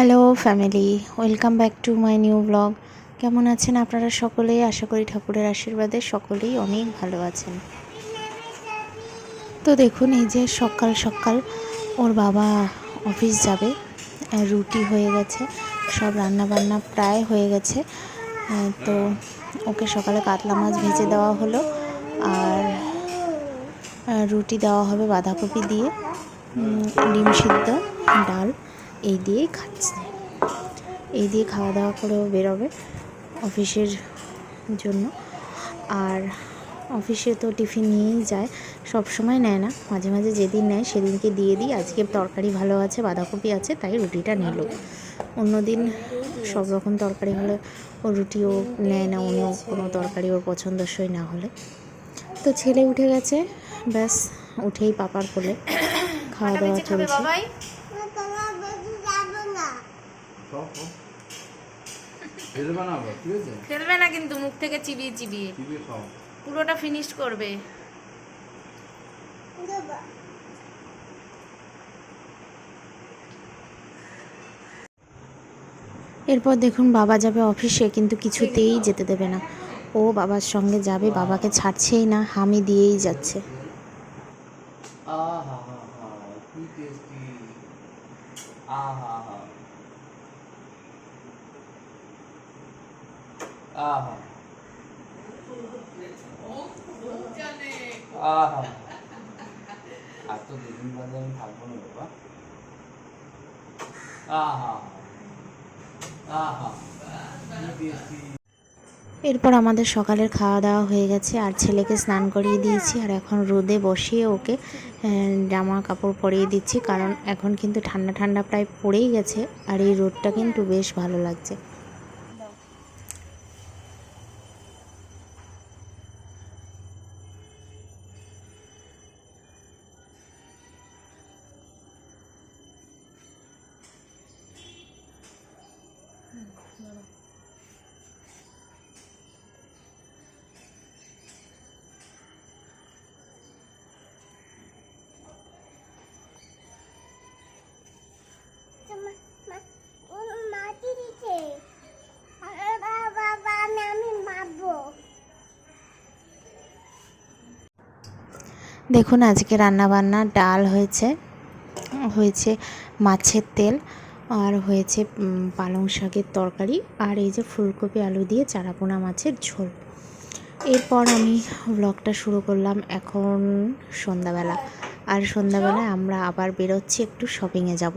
Hello family, welcome back to my new blog. কেমন আছেন আপনারা সকলেই আশা করি ঠাকুরের আশীর্বাদে সকলেই অনেক ভালো আছেন। তো দেখুন, এই যে সকাল সকাল ওর বাবা অফিস যাবে রুটি হয়ে গেছে, সব রান্না বান্না প্রায় হয়ে গেছে। তো ওকে সকালে কাতলা মাছ ভেজে দেওয়া হলো, আর রুটি দেওয়া হবে বাঁধাকপি দিয়ে ডিম সিদ্ধ, ডাল। এই দিয়েই খাচ্ছে। এই দিয়ে খাওয়া দাওয়া করেও বেরোবে অফিসের জন্য। আর অফিসে তো টিফিন নিয়েই যায় সব সময় নেয় না। মাঝে মাঝে যেদিন নেয় সেদিনকে দিয়ে দিই। আজকে তরকারি ভালো আছে বাঁধাকপি আছে তাই রুটিটা নিল। অন্যদিন সব রকম তরকারি হলে ও রুটিও নেয় না অন্য কোনো তরকারি ওর পছন্দসই না হলে। তো ছেলে উঠে গেছে ব্যাস উঠেই পাপার কোলে খাওয়া দাওয়া চলছে। ভেজে বানাবো ঠিক আছে? ফেলবে না কিন্তু মুখ থেকে চিবিয়ে চিবিয়ে। চিবিয়ে খাও। পুরোটা ফিনিশ করবে। এরপর দেখুন বাবা যাবে অফিসে কিন্তু কিছুতেই যেতে দেবে না। ও বাবার সঙ্গে যাবে বাবাকে ছাড়ছেই না হামি দিয়েই যাচ্ছে। আহা হা হা কি টেস্টি আহা হা আহা আহা আর তো দুদিন বাদে আমি থাকব না বাবা আহা আহা এরপর আমাদের সকালের খাওয়া দাওয়া হয়ে গেছে আর ছেলেকে স্নান করিয়ে দিয়েছি আর এখন রোদে বসিয়ে ওকে জামা কাপড় পরিয়ে দিচ্ছি কারণ এখন কিন্তু ঠান্ডা ঠান্ডা প্রায় পড়েই গেছে আর এই রোদটা কিন্তু বেশ ভালো লাগছে। দেখুন, আজকে রান্না বান্না ডাল হয়েছে হয়েছে মাছের তেল আর হয়েছে পালং শাকের তরকারি আর এই যে ফুলকপি, আলু দিয়ে চারাপোনা মাছের ঝোল। এরপর আমি ব্লগটা শুরু করলাম এখন সন্ধ্যাবেলা। আর সন্ধ্যাবেলায় আমরা আবার বেরোচ্ছি, একটু শপিংয়ে যাব।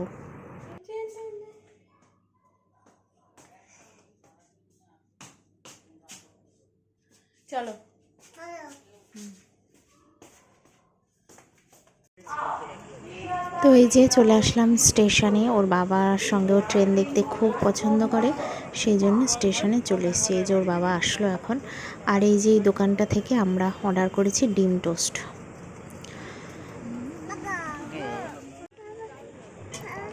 চলো। তো এই যে চলে আসলাম স্টেশনে ওর বাবার সঙ্গেও ট্রেন দেখতে খুব পছন্দ করে সেই জন্য স্টেশনে চলে এসেছি। এই যে ওর বাবা আসলো এখন। আর এই যে এই দোকানটা থেকে আমরা অর্ডার করেছি ডিম টোস্ট।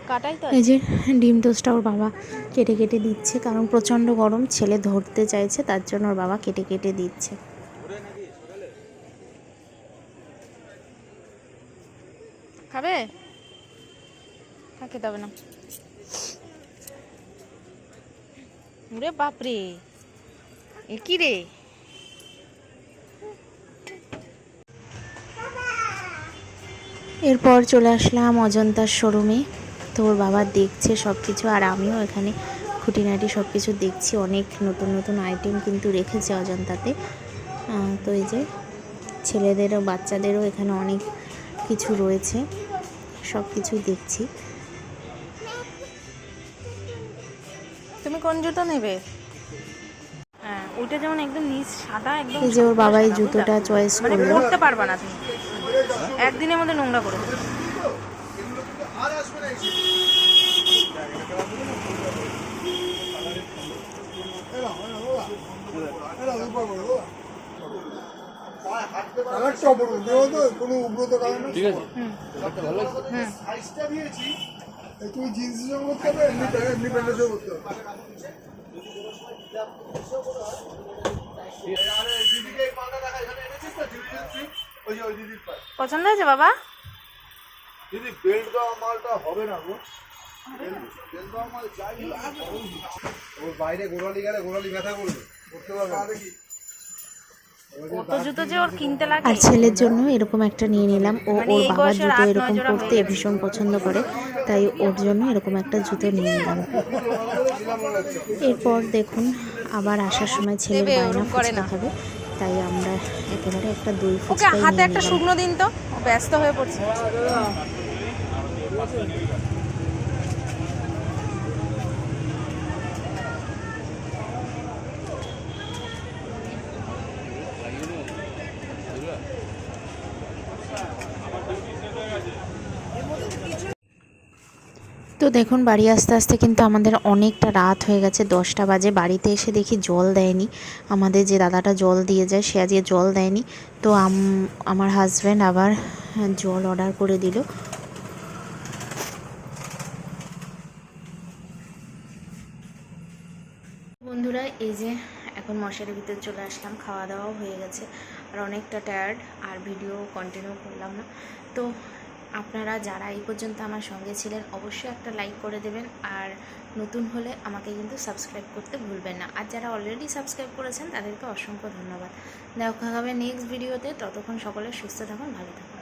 কাটাই তো এই যে ডিম টোস্টটা ওর বাবা কেটে কেটে দিচ্ছে কারণ প্রচণ্ড গরম ছেলে ধরতে চাইছে তার জন্য ওর বাবা কেটে কেটে দিচ্ছে। খাবে? খেতে হবে না। রে বাপরে। এ কি রে? এরপর চলে আসলাম অজন্তার শোরুমে। তো ওর বাবা দেখছে সব কিছু আর আমিও এখানে খুঁটিনাটি সব কিছু দেখছি। অনেক নতুন নতুন আইটেম কিন্তু রেখেছে অজন্তাতে। তো এই যে ছেলেদেরও বাচ্চাদেরও এখানে অনেক কিছু রয়েছে। সব কিছুই দেখছি। তুমি কোন জুতো নেবে? হ্যাঁ ওইটা যেমন একদম নিচ সাদা একদম এই যে ওর বাবা এই জুতোটা? চয়েস মানে করল। পরতে পারবা না তুমি। একদিনের মধ্যে নোংরা করে ঠিক আছে। তুমি জিন্সের সঙ্গে করতে হবে এমনি প্যান্ট- এমনি প্যান্টের সঙ্গে করতে হবে। আরে দিদিকে মালটা এনেছিস তো? দিদি দিদি ওই যে দিদির পছন্দ হয়েছে বাবা? দিদি বেল্ট দেওয়া মালটা হবে না গো। ওর বাইরে গোড়ালি গেলে গোড়ালি ব্যথা করবে। করতে পারবে না। কত জুতো যে ওর কিনতে লাগে আর ছেলের জন্য এরকম একটা নিয়ে নিলাম। ও মানে ওর বাবার জুতো এরকম পরতে ভীষণ পছন্দ করে তাই ওর জন্য এরকম একটা জুতো নিয়ে নিলাম। এরপর দেখুন আবার আসার সময় ছেলের দেবে, বায়না ফুচকা। খাবে তাই আমরা একেবারে একটা দই ফুচকা হাতে একটা শুকনো দিন তো ব্যস্ত হয়ে পড়ছে। তো দেখুন, বাড়ি আসতে আসতে কিন্তু আমাদের অনেকটা রাত হয়ে গেছে, দশটা বাজে। বাড়িতে এসে দেখি জল দেয়নি। আমাদের যে দাদাটা জল দিয়ে যায়, সে আজকে জল দেয়নি। তো আমার হাজব্যান্ড আবার জল অর্ডার করে দিল। বন্ধুরা, এই যে এখন মশারির ভিতরে চলে আসলাম, খাওয়া দাওয়াও হয়ে গেছে। আর অনেকটা টায়ার্ড আর ভিডিও কন্টিনিউ করলাম না। তো আপনারা যারা এই পর্যন্ত আমার সঙ্গে ছিলেন, অবশ্যই একটা লাইক করে দেবেন আর নতুন হলে আমাকে কিন্তু সাবস্ক্রাইব করতে ভুলবেন না। আর যারা অলরেডি সাবস্ক্রাইব করেছেন, তাদেরকে অসংখ্য ধন্যবাদ। দেখা হবে নেক্সট ভিডিওতে ততক্ষণ সকলে সুস্থ থাকুন, ভালো থাকুন।